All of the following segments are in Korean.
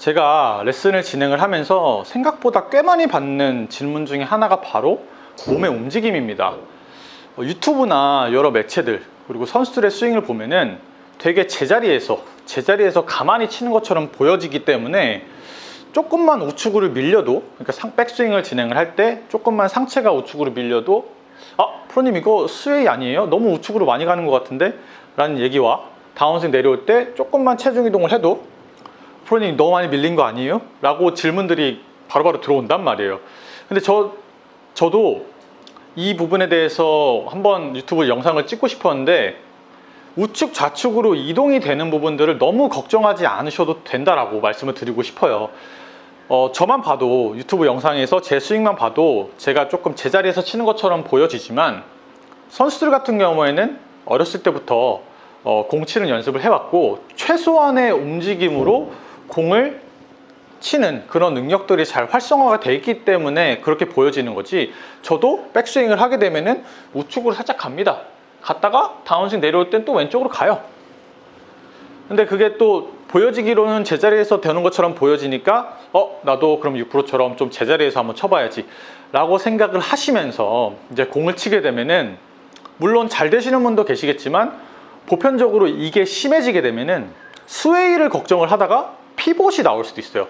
제가 레슨을 진행을 하면서 생각보다 꽤 많이 받는 질문 중에 하나가 바로 몸의 움직임입니다. 어, 유튜브나 여러 매체들 그리고 선수들의 스윙을 보면은 되게 제자리에서 제자리에서 가만히 치는 것처럼 보여지기 때문에 조금만 우측으로 밀려도 그러니까 상 백스윙을 진행을 할 때 조금만 상체가 우측으로 밀려도 아 프로님 이거 스웨이 아니에요? 너무 우측으로 많이 가는 것 같은데? 라는 얘기와 다운스윙 내려올 때 조금만 체중 이동을 해도 프로님 너무 많이 밀린 거 아니에요? 라고 질문들이 바로 바로 들어온단 말이에요 근데 저 저도 이 부분에 대해서 한번 유튜브 영상을 찍고 싶었는데 우측 좌측으로 이동이 되는 부분들을 너무 걱정하지 않으셔도 된다라고 말씀을 드리고 싶어요. 어, 저만 봐도 유튜브 영상에서 제 스윙만 봐도 제가 조금 제자리에서 치는 것처럼 보여지지만 선수들 같은 경우에는 어렸을 때부터 어, 공 치는 연습을 해왔고 최소한의 움직임으로 공을 치는 그런 능력들이 잘 활성화가 돼 있기 때문에 그렇게 보여지는 거지. 저도 백스윙을 하게 되면은 우측으로 살짝 갑니다. 갔다가 다운스윙 내려올 땐 또 왼쪽으로 가요. 근데 그게 또 보여지기로는 제자리에서 되는 것처럼 보여지니까 어 나도 그럼 6%처럼 좀 제자리에서 한번 쳐봐야지. 라고 생각을 하시면서 이제 공을 치게 되면은 물론 잘 되시는 분도 계시겠지만 보편적으로 이게 심해지게 되면은 스웨이를 걱정을 하다가 피봇이 나올 수도 있어요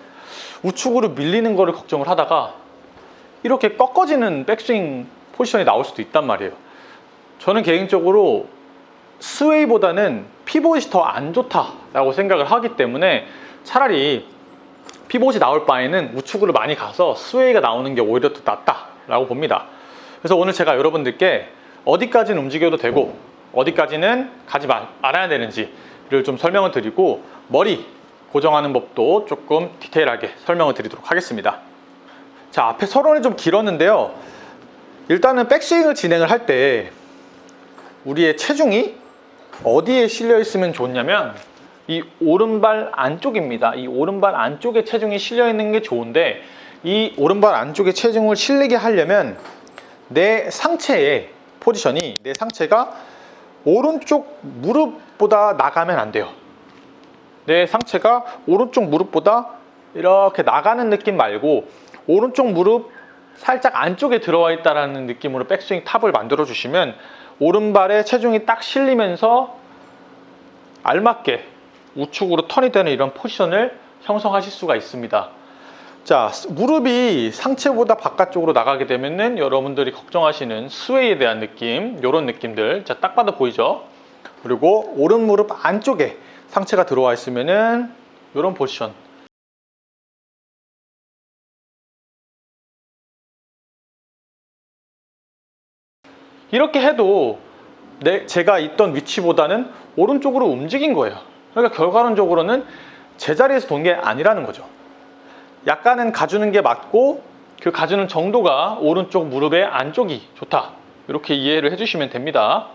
우측으로 밀리는 거를 걱정을 하다가 이렇게 꺾어지는 백스윙 포지션이 나올 수도 있단 말이에요 저는 개인적으로 스웨이보다는 피봇이 더 안 좋다라고 생각을 하기 때문에 차라리 피봇이 나올 바에는 우측으로 많이 가서 스웨이가 나오는 게 오히려 더 낫다라고 봅니다. 그래서 오늘 제가 여러분들께 어디까지는 움직여도 되고 어디까지는 가지 마- 말아야 되는지를 좀 설명을 드리고 머리 고정하는 법도 조금 디테일하게 설명을 드리도록 하겠습니다. 자, 앞에 서론이 좀 길었는데요. 일단은 백스윙을 진행을 할 때 우리의 체중이 어디에 실려 있으면 좋냐면 이 오른발 안쪽입니다. 이 오른발 안쪽에 체중이 실려 있는 게 좋은데 이 오른발 안쪽에 체중을 실리게 하려면 내 상체의 포지션이 내 상체가 오른쪽 무릎보다 나가면 안 돼요. 내 상체가 오른쪽 무릎보다 이렇게 나가는 느낌 말고 오른쪽 무릎 살짝 안쪽에 들어와 있다라는 느낌으로 백스윙 탑을 만들어 주시면 오른발에 체중이 딱 실리면서 알맞게 우측으로 턴이 되는 이런 포지션을 형성하실 수가 있습니다. 자, 무릎이 상체보다 바깥쪽으로 나가게 되면은 여러분들이 걱정하시는 스웨이에 대한 느낌, 이런 느낌들, 자, 딱 봐도 보이죠? 그리고 오른 무릎 안쪽에 상체가 들어와 있으면은 이런 포지션. 이렇게 해도 내, 제가 있던 위치보다는 오른쪽으로 움직인 거예요. 그러니까 결과론적으로는 제자리에서 돈 게 아니라는 거죠. 약간은 가주는 게 맞고 그 가주는 정도가 오른쪽 무릎의 안쪽이 좋다. 이렇게 이해를 해주시면 됩니다.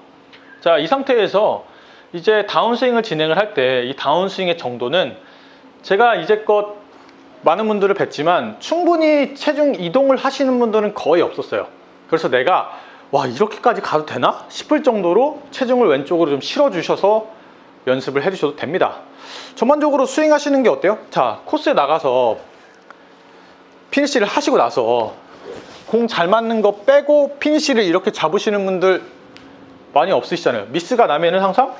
자, 이 상태에서 이제 다운스윙을 진행을 할 때 이 다운스윙의 정도는 제가 이제껏 많은 분들을 뵀지만 충분히 체중 이동을 하시는 분들은 거의 없었어요. 그래서 내가 와 이렇게까지 가도 되나 싶을 정도로 체중을 왼쪽으로 좀 실어 주셔서 연습을 해 주셔도 됩니다 전반적으로 스윙 하시는 게 어때요? 자 코스에 나가서 피니시를 하시고 나서 공 잘 맞는 거 빼고 피니시를 이렇게 잡으시는 분들 많이 없으시잖아요 미스가 나면은 항상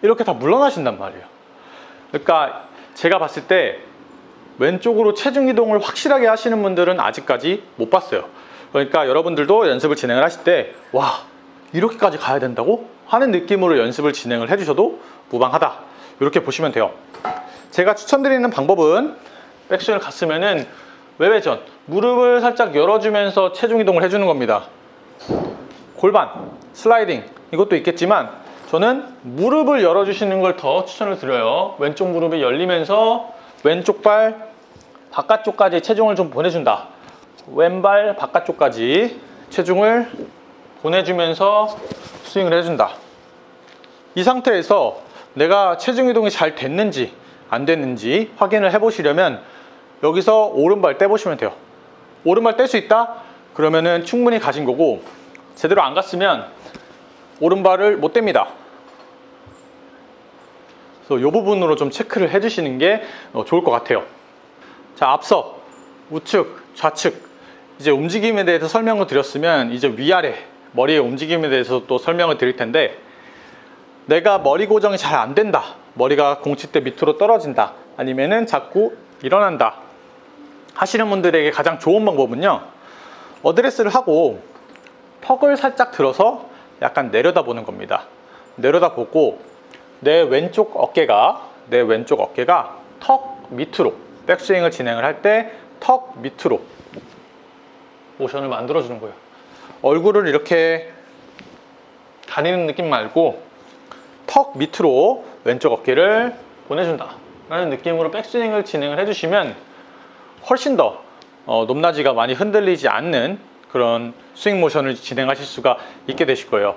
이렇게 다 물러나신단 말이에요 그러니까 제가 봤을 때 왼쪽으로 체중 이동을 확실하게 하시는 분들은 아직까지 못 봤어요. 그러니까 여러분들도 연습을 진행을 하실 때, 와, 이렇게까지 가야 된다고? 하는 느낌으로 연습을 진행을 해주셔도 무방하다. 이렇게 보시면 돼요. 제가 추천드리는 방법은 백스윙을 갔으면은 외회전, 무릎을 살짝 열어주면서 체중 이동을 해주는 겁니다. 골반, 슬라이딩, 이것도 있겠지만 저는 무릎을 열어주시는 걸 더 추천을 드려요. 왼쪽 무릎이 열리면서 왼쪽 발 바깥쪽까지 체중을 좀 보내준다. 왼발 바깥쪽까지 체중을 보내주면서 스윙을 해준다. 이 상태에서 내가 체중 이동이 잘 됐는지 안 됐는지 확인을 해보시려면 여기서 오른발 떼보시면 돼요. 오른발 뗄 수 있다? 그러면은 충분히 가신 거고 제대로 안 갔으면 오른발을 못 뗍니다. 그래서 이 부분으로 좀 체크를 해주시는 게 어, 좋을 것 같아요. 자, 앞서 우측, 좌측 이제 움직임에 대해서 설명을 드렸으면 이제 위아래 머리의 움직임에 대해서 또 설명을 드릴 텐데 내가 머리 고정이 잘 안 된다. 머리가 공치대 밑으로 떨어진다. 아니면은 자꾸 일어난다. 하시는 분들에게 가장 좋은 방법은요. 어드레스를 하고 턱을 살짝 들어서 약간 내려다보는 겁니다. 내려다보고 내 왼쪽 어깨가 내 왼쪽 어깨가 턱 밑으로 백스윙을 진행을 할 때 턱 밑으로 모션을 만들어 주는 거예요. 얼굴을 이렇게 다니는 느낌 말고 턱 밑으로 왼쪽 어깨를 보내준다 라는 느낌으로 백스윙을 진행을 해주시면 훨씬 더 어, 높낮이가 많이 흔들리지 않는 그런 스윙 모션을 진행하실 수가 있게 되실 거예요.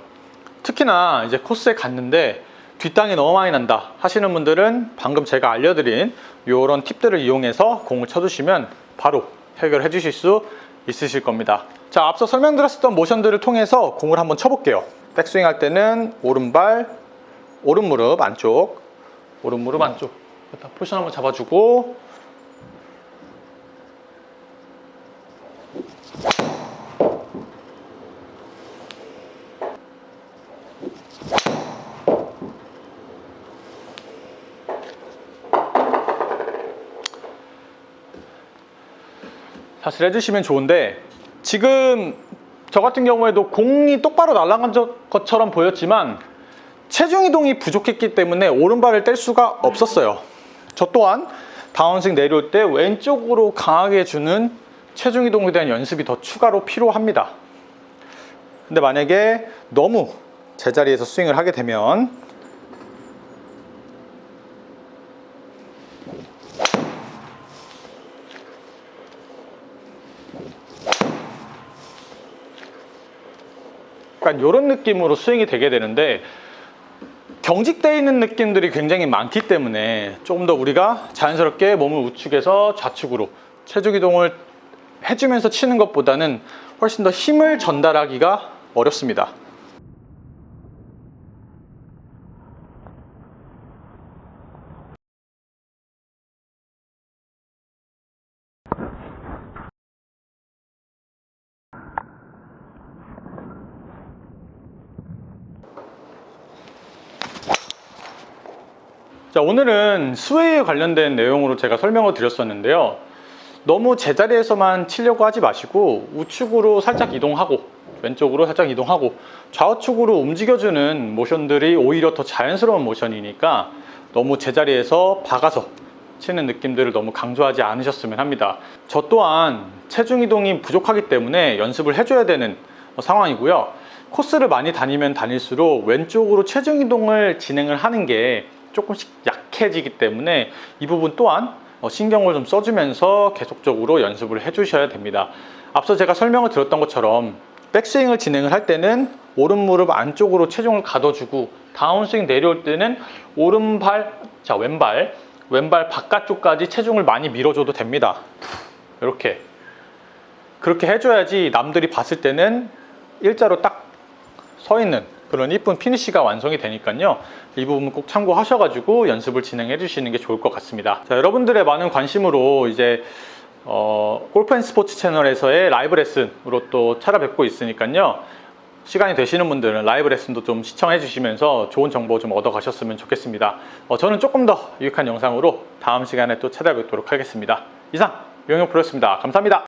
특히나 이제 코스에 갔는데 뒷땅이 너무 많이 난다 하시는 분들은 방금 제가 알려드린 이런 팁들을 이용해서 공을 쳐주시면 바로 해결해 주실 수 있으실 겁니다. 자 앞서 설명드렸었던 모션들을 통해서 공을 한번 쳐볼게요. 백스윙 할 때는 오른발 오른 무릎 안쪽 오른 무릎 안쪽. 포지션 한번 잡아주고 사실 해주시면 좋은데 지금 저 같은 경우에도 공이 똑바로 날아간 것- 것처럼 보였지만 체중 이동이 부족했기 때문에 오른발을 뗄 수가 없었어요. 저 또한 다운스윙 내려올 때 왼쪽으로 강하게 주는 체중 이동에 대한 연습이 더 추가로 필요합니다. 근데 만약에 너무 제자리에서 스윙을 하게 되면 약간 이런 느낌으로 스윙이 되게 되는데 경직되어 있는 느낌들이 굉장히 많기 때문에 조금 더 우리가 자연스럽게 몸을 우측에서 좌측으로 체중 이동을 해주면서 치는 것보다는 훨씬 더 힘을 전달하기가 어렵습니다. 자, 오늘은 스웨이에 관련된 내용으로 제가 설명을 드렸었는데요. 너무 제자리에서만 치려고 하지 마시고 우측으로 살짝 이동하고 왼쪽으로 살짝 이동하고 좌우측으로 움직여주는 모션들이 오히려 더 자연스러운 모션이니까 너무 제자리에서 박아서 치는 느낌들을 너무 강조하지 않으셨으면 합니다. 저 또한 체중 이동이 부족하기 때문에 연습을 해줘야 되는 상황이고요. 코스를 많이 다니면 다닐수록 왼쪽으로 체중 이동을 진행을 하는 게 조금씩 약해지기 때문에 이 부분 또한 어, 신경을 좀 써주면서 계속적으로 연습을 해주셔야 됩니다. 앞서 제가 설명을 드렸던 것처럼 백스윙을 진행을 할 때는 오른 무릎 안쪽으로 체중을 가둬주고 다운스윙 내려올 때는 오른발, 자 왼발, 왼발 바깥쪽까지 체중을 많이 밀어줘도 됩니다. 이렇게 그렇게 해줘야지 남들이 봤을 때는 일자로 딱 서 있는 그런 이쁜 피니쉬가 완성이 되니까요. 이 부분 꼭 참고하셔가지고 연습을 진행해 주시는 게 좋을 것 같습니다. 자, 여러분들의 많은 관심으로 이제 어, 골프 앤 스포츠 채널에서의 라이브 레슨으로 또 찾아뵙고 있으니까요. 시간이 되시는 분들은 라이브 레슨도 좀 시청해 주시면서 좋은 정보 좀 얻어 가셨으면 좋겠습니다. 어, 저는 조금 더 유익한 영상으로 다음 시간에 또 찾아뵙도록 하겠습니다. 이상 용영 프로였습니다. 감사합니다.